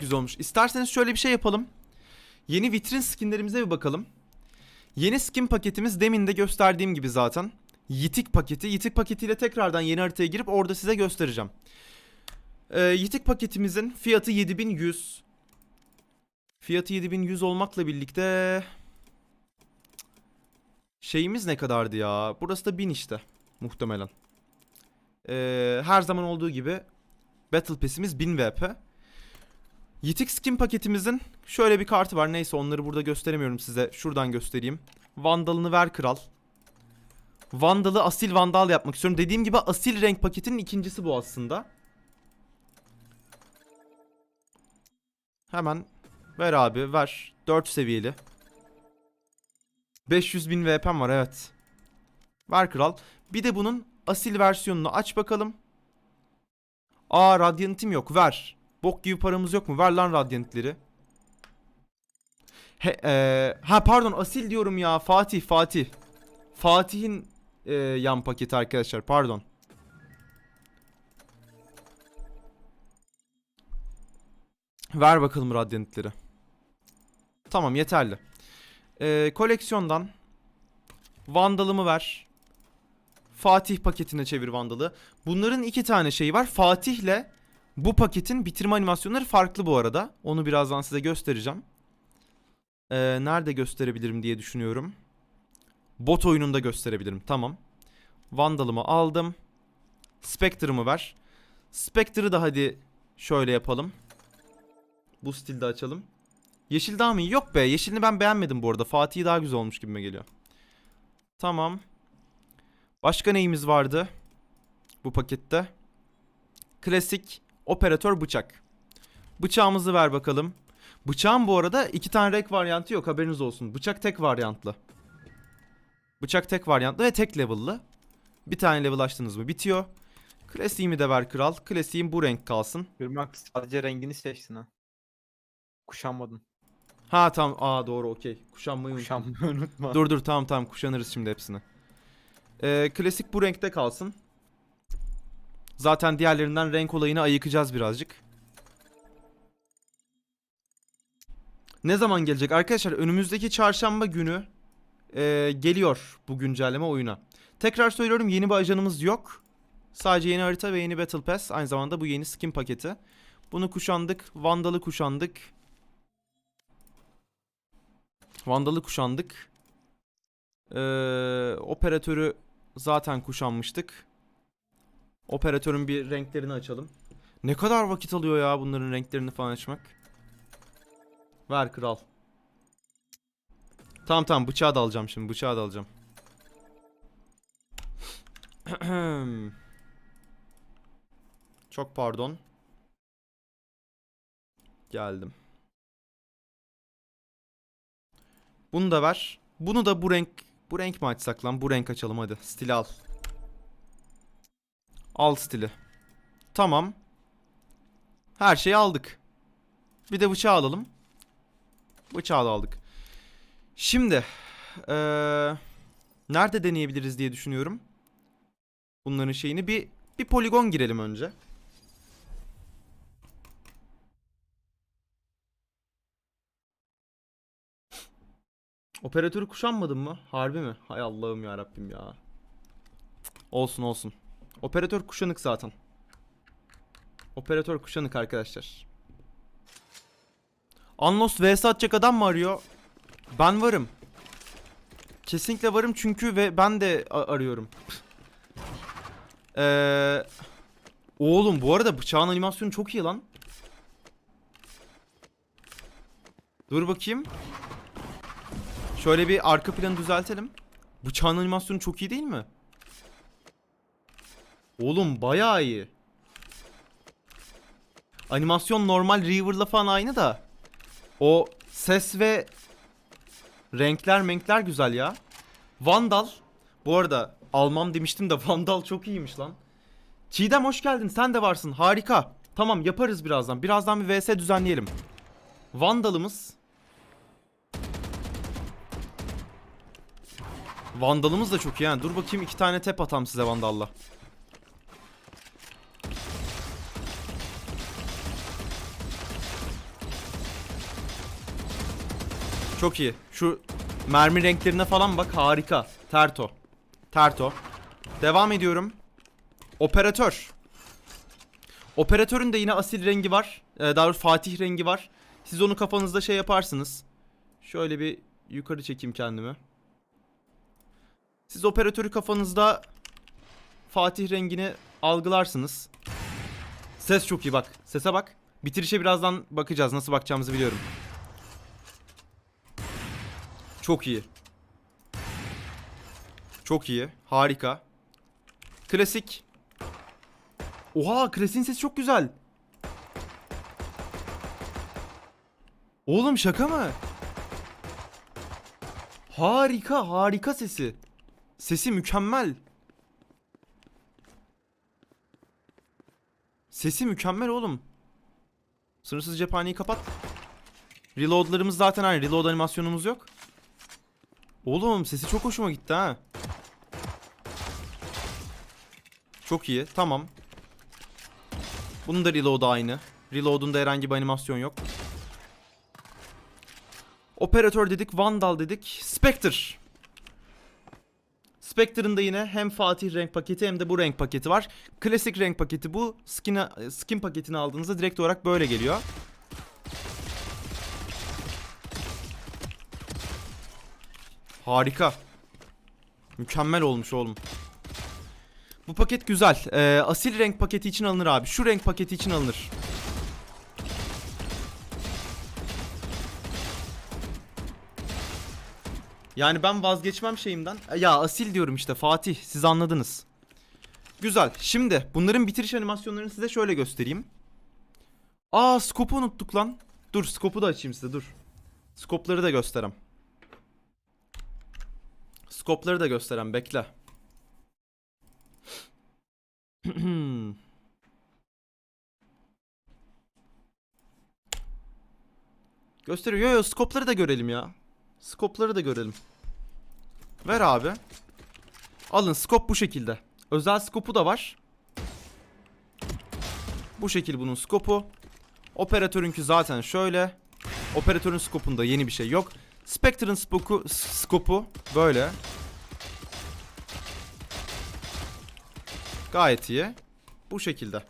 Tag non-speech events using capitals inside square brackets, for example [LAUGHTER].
güzel olmuş. İsterseniz şöyle bir şey yapalım. Yeni vitrin skinlerimize bir bakalım. Yeni skin paketimiz demin de gösterdiğim gibi zaten. Yitik paketi. Yitik paketiyle tekrardan yeni haritaya girip orada size göstereceğim. Ee, Yitik paketimizin fiyatı 7100. Fiyatı 7100 olmakla birlikte şeyimiz ne kadardı ya? Burası da 1000 işte muhtemelen. Ee, her zaman olduğu gibi Battle Pass'imiz 1000 VP. Yitik skin paketimizin şöyle bir kartı var. Neyse onları burada gösteremiyorum size. Şuradan göstereyim. Vandalını ver kral. Vandalı asil vandal yapmak istiyorum. Dediğim gibi asil renk paketinin ikincisi bu aslında. Hemen ver abi ver. 4 seviyeli. 500 bin VP'm var evet. Ver kral. Bir de bunun asil versiyonunu aç bakalım. Aa Radiant'im yok ver. Bok gibi paramız yok mu? Ver lan Radiant'leri. He, eee, ha pardon asil diyorum ya Fatih Fatih. Fatih'in eee, yan paketi arkadaşlar pardon. Ver bakalım Radiant'leri. Tamam yeterli. Eee, koleksiyondan Vandal'ımı ver. Fatih paketine çevir Vandal'ı. Bunların iki tane şeyi var. Fatih'le bu paketin bitirme animasyonları farklı bu arada. Onu birazdan size göstereceğim. Ee, nerede gösterebilirim diye düşünüyorum. Bot oyununda gösterebilirim. Tamam. Vandal'ımı aldım. Spectre'ımı ver. Spectre'ı da hadi şöyle yapalım. Bu stilde açalım. Yeşil daha mı iyi? Yok be. Yeşilini ben beğenmedim bu arada. Fatih'i daha güzel olmuş gibime geliyor. Tamam. Başka neyimiz vardı? Bu pakette. Klasik operatör bıçak. Bıçağımızı ver bakalım. Bıçağın bu arada iki tane renk varyantı yok haberiniz olsun. Bıçak tek varyantlı. Bıçak tek varyantlı ve tek level'lı. Bir tane level açtınız mı bitiyor. Klasiğimi de ver kral. Klasiğim bu renk kalsın. Irmak sadece rengini seçtin ha. Kuşanmadın. Ha tamam. Aa doğru okey. Kuşanmayı. Kuşanmayı unutma. Dur dur tamam tamam kuşanırız şimdi hepsini. Ee, klasik bu renkte kalsın. Zaten diğerlerinden renk olayını ayıkacağız birazcık. Ne zaman gelecek? Arkadaşlar önümüzdeki çarşamba günü e, geliyor bu güncelleme oyuna. Tekrar söylüyorum yeni bir ajanımız yok. Sadece yeni harita ve yeni Battle Pass. Aynı zamanda bu yeni skin paketi. Bunu kuşandık. Vandal'ı kuşandık. Vandal'ı kuşandık. Ee, operatörü zaten kuşanmıştık. Operatörün bir renklerini açalım. Ne kadar vakit alıyor ya bunların renklerini falan açmak. Ver kral. Tamam tamam bıçağı da alacağım şimdi bıçağı da alacağım. [CLEARS THROAT] Çok pardon. Geldim. Bunu da ver. Bunu da bu renk bu renk mi açsak lan? Bu renk açalım hadi. Stili al. Al stili. Tamam. Her şeyi aldık. Bir de bıçağı alalım. Bıçağı da aldık. Şimdi eee, nerede deneyebiliriz diye düşünüyorum. Bunların şeyini bir bir poligon girelim önce. Operatörü kuşanmadın mı? Harbi mi? Hay Allah'ım ya Rabbim ya. Olsun olsun. Operatör kuşanık zaten. Operatör kuşanık arkadaşlar. Unlost vs atacak adam mı arıyor? Ben varım. Kesinlikle varım çünkü ve ben de arıyorum. Eee Oğlum bu arada bıçağın animasyonu çok iyi lan. Dur bakayım. Şöyle bir arka planı düzeltelim. Bıçağın animasyonu çok iyi değil mi? Oğlum bayağı iyi. Animasyon normal Reaver'la falan aynı da. O ses ve renkler menkler güzel ya. Vandal. Bu arada almam demiştim de [LAUGHS] Vandal çok iyiymiş lan. Çiğdem hoş geldin sen de varsın harika. Tamam yaparız birazdan. Birazdan bir vs düzenleyelim. Vandal'ımız Vandalımız da çok iyi ha. Dur bakayım iki tane tep atam size Vandal'la. Çok iyi. Şu mermi renklerine falan bak harika. Terto. Terto. Devam ediyorum. Operatör. Operatörün de yine asil rengi var. Ee, daha doğrusu Fatih rengi var. Siz onu kafanızda şey yaparsınız. Şöyle bir yukarı çekeyim kendimi. Siz operatörü kafanızda Fatih rengini algılarsınız. Ses çok iyi bak. Sese bak. Bitirişe birazdan bakacağız. Nasıl bakacağımızı biliyorum. Çok iyi. Çok iyi. Harika. Klasik. Oha klasiğin sesi çok güzel. Oğlum şaka mı? Harika harika sesi. Sesi mükemmel. Sesi mükemmel oğlum. Sınırsız cephaneyi kapat. Reloadlarımız zaten aynı. Reload animasyonumuz yok. Oğlum sesi çok hoşuma gitti ha. Çok iyi. Tamam. Bunun da reload'u aynı. Reload'unda herhangi bir animasyon yok. Operatör dedik, Vandal dedik, Spectre. Spectre'ın da yine hem Fatih renk paketi hem de bu renk paketi var. Klasik renk paketi bu. Skin, skin paketini aldığınızda direkt olarak böyle geliyor. Harika. Mükemmel olmuş oğlum. Bu paket güzel. Ee, asil renk paketi için alınır abi. Şu renk paketi için alınır. Yani ben vazgeçmem şeyimden. E, Ya asil diyorum işte Fatih. Siz anladınız. Güzel. Şimdi bunların bitiriş animasyonlarını size şöyle göstereyim. Aa scope'u unuttuk lan. Dur scope'u da açayım size dur. Scope'ları da gösterem. Scope'ları da gösterem bekle. [CLEARS THROAT] Gösteriyor. Yo yo skopları da görelim ya. Skopları da görelim. Ver abi. Alın skop bu şekilde. Özel skopu da var. Bu şekil bunun skopu. Operatörünkü zaten şöyle. Operatörün skopunda yeni bir şey yok. Spectre'ın spoku, skopu böyle. Gayet iyi. Bu şekilde.